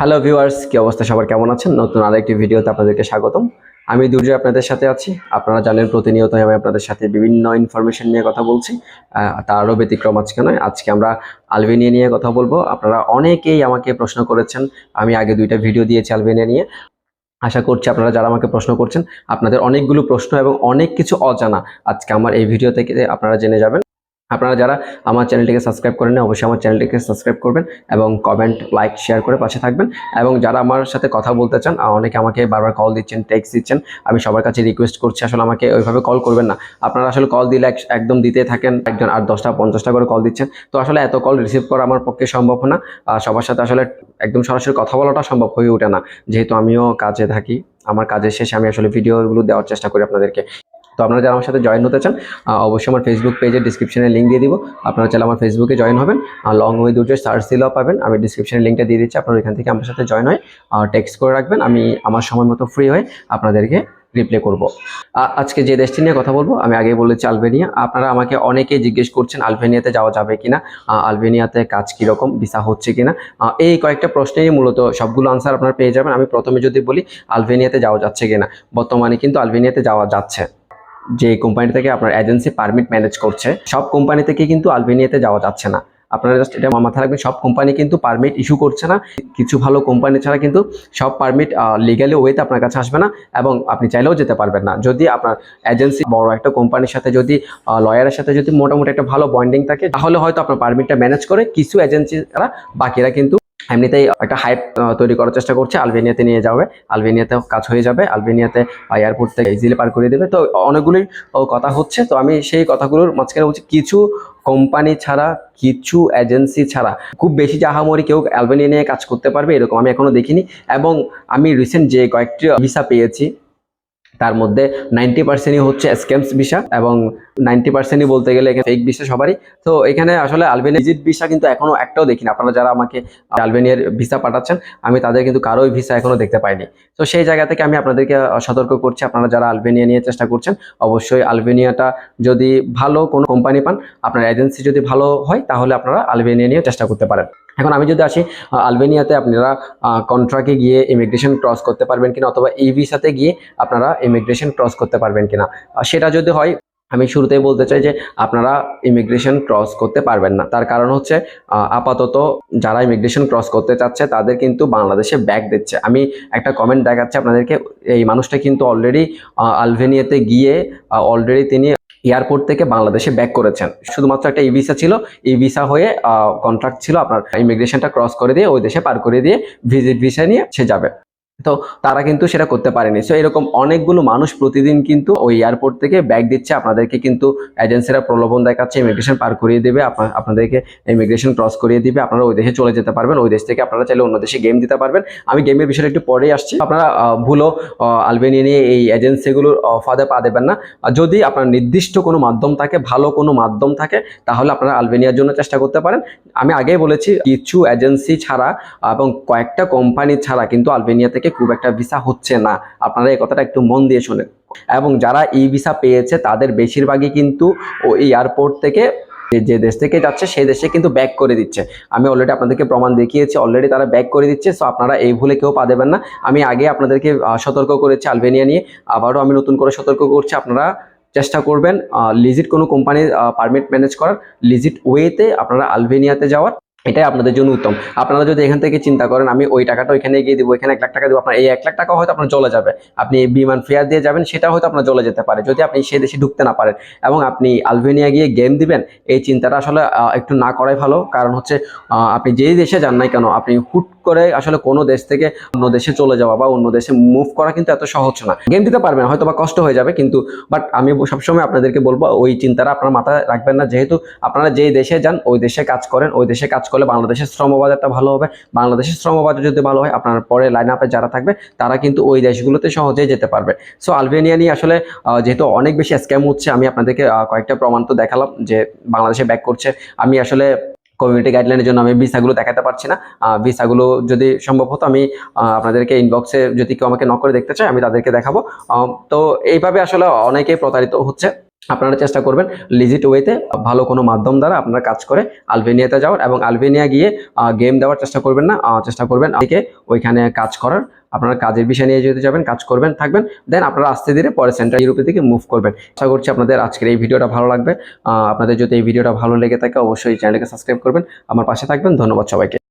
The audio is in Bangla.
হ্যালো ভিউয়ার্স কি অবস্থা? সবার কেমন আছেন? নতুন আরেকটি ভিডিওতে আপনাদেরকে স্বাগতম। আমি দুর্জয় আপনাদের সাথে আছি। আপনারা জানেন প্রতিনিয়ত আমি আপনাদের সাথে বিভিন্ন ইনফরমেশন নিয়ে কথা বলছি। তারও ব্যতিক্রম আজকে নয়। আজকে আমরা আলবেনিয়া নিয়ে কথা বলব। আপনারা অনেকেই আমাকে প্রশ্ন করেছেন, আমি আগে দুইটা ভিডিও দিয়েছি আলবেনিয়া নিয়ে। আশা করছি আপনারা যারা আমাকে প্রশ্ন করছেন, আপনাদের অনেকগুলো প্রশ্ন এবং অনেক কিছু অজানা আজকে আমার এই ভিডিও থেকে আপনারা জেনে যাবেন। আপনারা যারা আমার চ্যানেলটিকে সাবস্ক্রাইব করেন না, অবশ্যই আমার চ্যানেলটিকে সাবস্ক্রাইব করবেন এবং কমেন্ট লাইক শেয়ার করে পাশে থাকবেন। এবং যারা আমার সাথে কথা বলতে চান অনেকে আমাকে বারবার কল দিচ্ছেন টেক্সট দিচ্ছেন আমি সবার কাছে রিকোয়েস্ট করছি আসলে আমাকে ওইভাবে কল করবেন না। আপনারা আসলে কল দিলে এক- একদম দিতে থাকেন একজন আট দশটা পঞ্চাশটা করে কল দিচ্ছেন। তো আসলে এত কল রিসিভ করা আমার পক্ষে সম্ভব না। সবার সাথে আসলে একদম সরাসরি কথা বলাটা সম্ভব হয়ে ওঠে না। যেহেতু আমিও কাজে থাকি আমার কাজের শেষে আমি আসলে ভিডিওগুলো দেওয়ার চেষ্টা করি আপনাদেরকে। তো আপনারা যারা আমার সাথে জয়েন হতে চান অবশ্যই আমার ফেসবুক পেজের ডিসক্রিপশনে লিঙ্ক দিয়ে দিব। আপনারা চাইলে আমার ফেসবুকে জয়েন হবেন লং ওয়ে দুটো সার্চ দিলেও পাবেন। আমি ডিসক্রিপশনে লিঙ্কটা দিয়ে দিচ্ছি, আপনারা এখান থেকে আমার সাথে জয়েন হয়ে টেক্সট করে রাখবেন। আমি আমার সময় মতো ফ্রি হয়ে আপনাদেরকে রিপ্লে করব। আজকে যে দেশটি নিয়ে কথা বলব, আমি আগেই বলেছি আলবেনিয়া। আপনারা আমাকে অনেকেই জিজ্ঞেস করছেন, আলবেনিয়াতে যাওয়া যাবে কিনা? আলবেনিয়াতে কাজ কীরকম ভিসা হচ্ছে কিনা? এই কয়েকটা প্রশ্নেই মূলত সবগুলো আনসার আপনারা পেয়ে যাবেন। আমি প্রথমে যদি বলি, আলবেনিয়াতে যাওয়া যাচ্ছে কিনা? বর্তমানে কিন্তু আলবেনিয়াতে যাওয়া যাচ্ছে। যে কোম্পানি থেকে আপনার এজেন্সি পারমিট ম্যানেজ করছে, সব কোম্পানি থেকে কিন্তু আলবেনিয়াতে যাওয়া যাচ্ছে না। আপনারা জাস্ট এটা মাথায় রাখবেন, সব কোম্পানি কিন্তু পারমিট ইস্যু করছে না। কিছু ভালো কোম্পানি ছাড়া কিন্তু সব পারমিট লিগালি ওয়েতে আপনার কাছে আসবে না এবং আপনি চাইলেও যেতে পারবেন না। যদি আপনার এজেন্সি বড় একটা কোম্পানির সাথে যদি লয়ারের সাথে যদি মোটামুটি একটা ভালো বন্ডিং থাকে, তাহলে হয়তো আপনার পারমিটটা ম্যানেজ করে কিছু এজেন্সিরা বাকিরা কিন্তু এমনিতেই একটা হাইপ তৈরি করার চেষ্টা করছে। আলবেনিয়াতে নিয়ে যাবে। আলবেনিয়াতেও কাজ হয়ে যাবে। আলবেনিয়াতে এয়ারপোর্ট থেকে ইজিলি পার করে দেবে। তো অনেকগুলি কথা হচ্ছে। তো আমি সেই কথাগুলোর মাঝখানে বলছি, কিছু কোম্পানি ছাড়া, কিছু এজেন্সি ছাড়া, খুব বেশি জাহামরি কেউ অ্যালবেনিয়া নিয়ে কাজ করতে পারবে, এরকম আমি এখনও দেখিনি। এবং আমি রিসেন্ট যে কয়েকটি ভিসা পেয়েছি তার মধ্যে নাইনটি পার্সেন্টই হচ্ছে স্ক্যামস ভিসা এবং নাইনটি পার্সেন্টই বলতে গেলে এখানে ফেক ভিসা সবারই। তো এখানে আসলে আলবেনিয়া ভিজিট ভিসা কিন্তু এখনও একটাও দেখিনি। আপনারা যারা আমাকে আলবেনিয়ার ভিসা পাঠাচ্ছেন, আমি তাদের কিন্তু কারোই ভিসা এখনও দেখতে পাইনি। তো সেই জায়গা থেকে আমি আপনাদেরকে সতর্ক করছি। আপনারা যারা আলবেনিয়া নিয়ে চেষ্টা করছেন, অবশ্যই আলবেনিয়াটা যদি ভালো কোনো কোম্পানি পান, আপনার এজেন্সি যদি ভালো হয়, তাহলে আপনারা আলবেনিয়া নিয়ে চেষ্টা করতে পারেন। এখন আমি যদি আসি আলবেনিয়াতে আপনারা কন্ট্রাকে গিয়ে ইমিগ্রেশন ক্রস করতে পারবেন কিনা অথবা ই ভিসাতে গিয়ে আপনারা ইমিগ্রেশন ক্রস করতে পারবেন কিনা। সেটা যদি হয়, আমি শুরুতেই বলতে চাই যে আপনারা ইমিগ্রেশন ক্রস করতে পারবেন না। তার কারণ হচ্ছে আপাতত যারা ইমিগ্রেশন ক্রস করতে চাচ্ছে, তাদের কিন্তু বাংলাদেশে ব্যাক দিচ্ছে। আমি একটা কমেন্ট দেখাচ্ছি আপনাদেরকে, এই মানুষটা কিন্তু অলরেডি আলভেনিয়াতে গিয়ে অলরেডি তিনি এয়ারপোর্ট থেকে বাংলাদেশে ব্যাক করেছেন। শুধুমাত্র একটা ই ভিসা ছিল ই ভিসা হয়ে কন্ট্রাক্ট ছিল আপনার। ইমিগ্রেশনটা ক্রস করে দিয়ে ওই দেশে পার করে দিয়ে ভিজিট ভিসা নিয়ে সে যাবে। তো তারা কিন্তু সেটা করতে পারেনি। সো এরকম অনেকগুলো মানুষ প্রতিদিন কিন্তু ওই এয়ারপোর্ট থেকে ব্যাগ দিচ্ছে। আপনাদেরকে কিন্তু এজেন্সিরা প্রলোভন দেখাচ্ছে ইমিগ্রেশন পার করিয়ে দেবে, আপনা- আপনাদেরকে ইমিগ্রেশন ক্রস করিয়ে দিবে। আপনারা ওই দেশে চলে যেতে পারবেন, ওই দেশ থেকে আপনারা চাইলে অন্য দেশে গেম দিতে পারবেন। আমি গেমের বিষয়টা একটু পরেই আসছি। আপনারা ভুলো আলবেনিয়া নিয়ে এই এজেন্সিগুলোর ফাঁদে পা দেবেন না। যদি আপনার নির্দিষ্ট কোনো মাধ্যম থাকে, ভালো কোনো মাধ্যম থাকে, তাহলে আপনারা আলবেনিয়ার জন্য চেষ্টা করতে পারেন। আমি আগেই বলেছি, কিছু এজেন্সি ছাড়া এবং কয়েকটা কোম্পানি ছাড়া কিন্তু আলবেনিয়া থেকে খুব একটা ভিসা হচ্ছে না। আপনারা এই কথাটা একটু মন দিয়ে শোনেন। এবং যারা ই ভিসা পেয়েছে, তাদের বেশিরভাগই কিন্তু ওই এয়ারপোর্ট থেকে যে- যে দেশ থেকে যাচ্ছে, সেই দেশে কিন্তু ব্যাক করে দিচ্ছে। আমি অলরেডি আপনাদেরকে প্রমাণ দেখিয়েছি অলরেডি তারা ব্যাক করে দিচ্ছে সো আপনারা এই ভুলে কেউ পা দেবেন না। আমি আগে আপনাদেরকে সতর্ক করেছি আলবেনিয়া নিয়ে, আবারও আমি নতুন করে সতর্ক করছি, আপনারা চেষ্টা করবেন লিজিট কোনো কোম্পানির পারমিট ম্যানেজ করার। লিজিট ওয়েতে আপনারা আলবেনিয়াতে যাওয়ার। এটাই আপনাদের জন্য উত্তম। আপনারা যদি এখান থেকে চিন্তা করেন, আমি ওই টাকাটা ওইখানে গিয়ে দিব এখানে এক লাখ টাকা দিব, আপনার এই এক লাখ টাকা হয়তো আপনার জলে যাবে। আপনি বিমান ফেয়ার দিয়ে যাবেন, সেটা হয়তো আপনার জলে যেতে পারে। যদি আপনি সেই দেশে ঢুকতে না পারেন এবং আপনি আলবেনিয়া গিয়ে গেম দিবেন, এই চিন্তাটা আসলে একটু না করাই ভালো। কারণ হচ্ছে আপনি যেই দেশে যান নাই কেন, আপনি হুট করে আসলে কোনো দেশ থেকে অন্য দেশে চলে যাওয়া বা অন্য দেশে মুভ করা কিন্তু এত সহজ না। গেম দিতে পারবেন হয়তো বা কষ্ট হয়ে যাবে, কিন্তু বাট আমি সবসময় আপনাদেরকে বলব, ওই চিন্তাটা আপনার মাথায় রাখবেন না। যেহেতু আপনারা যেই দেশে যান, ওই দেশে কাজ করেন, ওই দেশে কাজ করলে বাংলাদেশের শ্রমবাজারটা ভালো হবে। বাংলাদেশের শ্রমবাজার যদি ভালো হয়, আপনার পরে লাইন আপে যারা থাকবে, তারা কিন্তু ওই দেশগুলোতে সহজেই যেতে পারবে। সো আলবেনিয়া নিয়ে আসলে যেহেতু অনেক বেশি স্ক্যাম হচ্ছে, আমি আপনাদেরকে কয়েকটা প্রমাণ তো দেখালাম যে বাংলাদেশে ব্যাক করছে। আমি আসলে কমিউনিটি গাইডলাইনের জন্য আমি ভিসাগুলো দেখাতে পারছি না। ভিসাগুলো যদি সম্ভব হতো আমি আপনাদেরকে ইনবক্সে যদি কেউ আমাকে নক করে দেখতে চায়, আমি তাদেরকে দেখাবো। তো এইভাবে আসলে অনেকেই প্রতারিত হচ্ছে। আপনারা চেষ্টা করবেন লিজিট ওয়েতে ভালো কোনো মাধ্যম দ্বারা আপনারা কাজ করে আলবেনিয়াতে যাওয়ার এবং আলবেনিয়া গিয়ে গেম দেওয়ার চেষ্টা করবেন না চেষ্টা করবেন থেকে ওইখানে কাজ করার। আপনারা কাজের বিষয় নিয়ে যেতে যাবেন, কাজ করবেন, থাকবেন দেন আপনারা আস্তে ধীরে পরে সেন্ট্রাল ইউরোপের দিকে মুভ করবেন। আশা করছি আপনাদের আজকের এই ভিডিওটা ভালো লাগবে। আপনাদের যদি এই ভিডিওটা ভালো লেগে থাকে, অবশ্যই চ্যানেলকে সাবস্ক্রাইব করবেন। আমার পাশে থাকবেন, ধন্যবাদ সবাইকে।